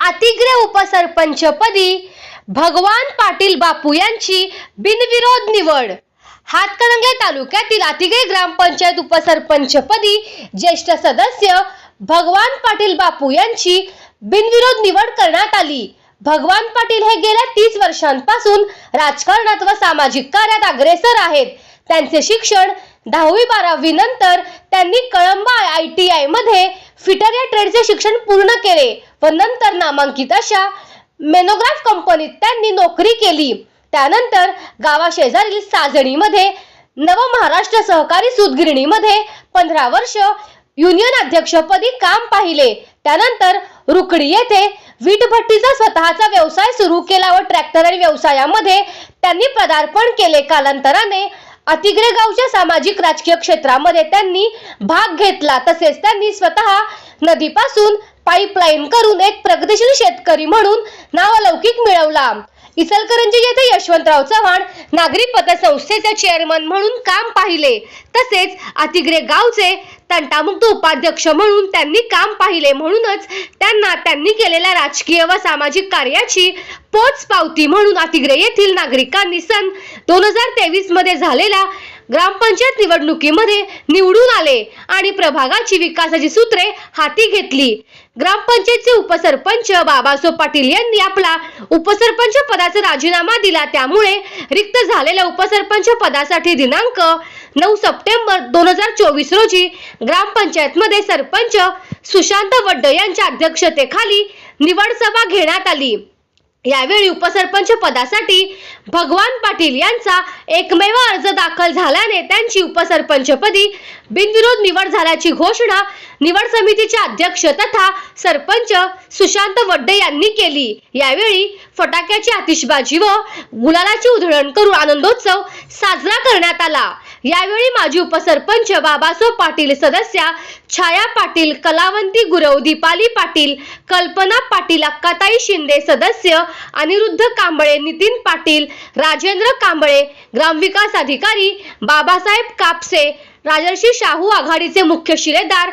अतिग्रे उपसरपंचपदी भगवान पाटील बापू यांची बिनविरोध निवड. हातकणंगले तालुक्यातील अतिग्रे ग्रामपंचायत उपसरपंचपदी ज्येष्ठ सदस्य भगवान पाटील बापू यांची बिनविरोध निवड करण्यात आली. भगवान पाटील हे गेल्या तीस वर्षांपासून राजकारणात व सामाजिक कार्यात अग्रेसर आहेत. त्यांचे शिक्षण दहावी बारावी नंतर त्यांनी कळंबा आय टी आयमध्ये फिटर या ट्रेडचे शिक्षण पूर्ण केले व नंतर नामांकित अशा मेनोग्राफ कंपनीत त्यांनी नोकरी केली. त्यानंतर गावाशेजारील साजणीमध्ये नव महाराष्ट्र सहकारी सूतगिरणीमध्ये पंधरा वर्ष युनियन अध्यक्षपदी काम पाहिले. त्यानंतर रुकडी येथे वीटभट्टीचा स्वतःचा व्यवसाय सुरू केला व ट्रॅक्टर आणि व्यवसायामध्ये त्यांनी पदार्पण केले. कालांतराने अतिग्रे गावच्या सामाजिक राजकीय क्षेत्रामध्ये त्यांनी भाग घेतला. तसेच त्यांनी स्वतः नदीपासून पाईपलाईन करून एक प्रगतिशील शेतकरी म्हणून नावलौकिक मिळवला. इचलकरंजी येथे यशवंतराव चव्हाण नागरी पतसंस्थेचे चेअरमन म्हणून काम पाहिले. तसेच अतिग्रे गावचे तंटामुक्त उपाध्यक्ष म्हणून त्यांनी काम पाहिले. म्हणूनच त्यांना त्यांनी केलेल्या राजकीय व सामाजिक कार्याची पोच पावती म्हणून अतिग्रे येथील नागरिकांनी सन दोन हजार तेवीसमध्ये झालेल्या ग्रामपंचायत निवडणुकीमध्ये निवडून आले आणि प्रभागाची विकासाची सूत्रे हाती घेतली. ग्रामपंचायतचे उपसरपंच बाबासो पाटील यांनी आपला उपसरपंच पदाचा राजीनामा दिला. त्यामुळे रिक्त झालेल्या उपसरपंच पदासाठी दिनांक नऊ सप्टेंबर दोन हजार चोवीस रोजी ग्रामपंचायतमध्ये सरपंच सुशांत वड्ड यांच्या अध्यक्षतेखाली निवड सभा घेण्यात आली. यावेळी उपसरपंच पदासाठी भगवान पाटील यांचा एकमेव अर्ज दाखल झाल्याने त्यांची उपसरपंचपदी बिनविरोध निवड झाल्याची घोषणा निवड समितीचे अध्यक्ष तथा सरपंच सुशांत वड्डे यांनी केली. यावेळी फटाक्याची आतिषबाजी व गुलालाची उधळण करून आनंदोत्सव साजरा करण्यात आला. यावेळी माजी उपसरपंच बाबासो पाटील सदस्या छाया पाटील कलावंती गुरव दीपाली पाटील कल्पना पाटील अक्काताई शिंदे सदस्य अनिरुद्ध कांबळे नितीन पाटील राजेंद्र कांबळे ग्रामविकास अधिकारी बाबासाहेब कापसे राजर्षी शाहू आघाडीचे मुख्य शिलेदार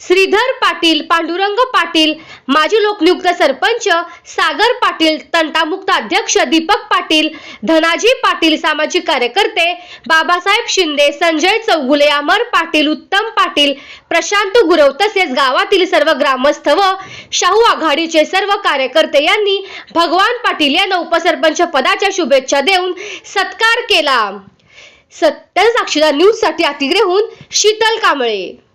श्रीधर पाटील पांडुरंग पाटील माजी लोकनियुक्त सरपंच सागर पाटील तंटामुक्त अध्यक्ष दीपक पाटील धनाजी पाटील सामाजिक कार्यकर्ते बाबासाहेब शिंदे संजय चौगुले अमर पाटील उत्तम पाटील प्रशांत गुरव तसेच गावातील सर्व ग्रामस्थ व शाहू आघाडीचे सर्व कार्यकर्ते यांनी भगवान पाटील यांना उपसरपंच पदाच्या शुभेच्छा देऊन सत्कार केला. सत्य साक्षीदार न्यूजसाठी अतिग्रेहून शीतल कांबळे.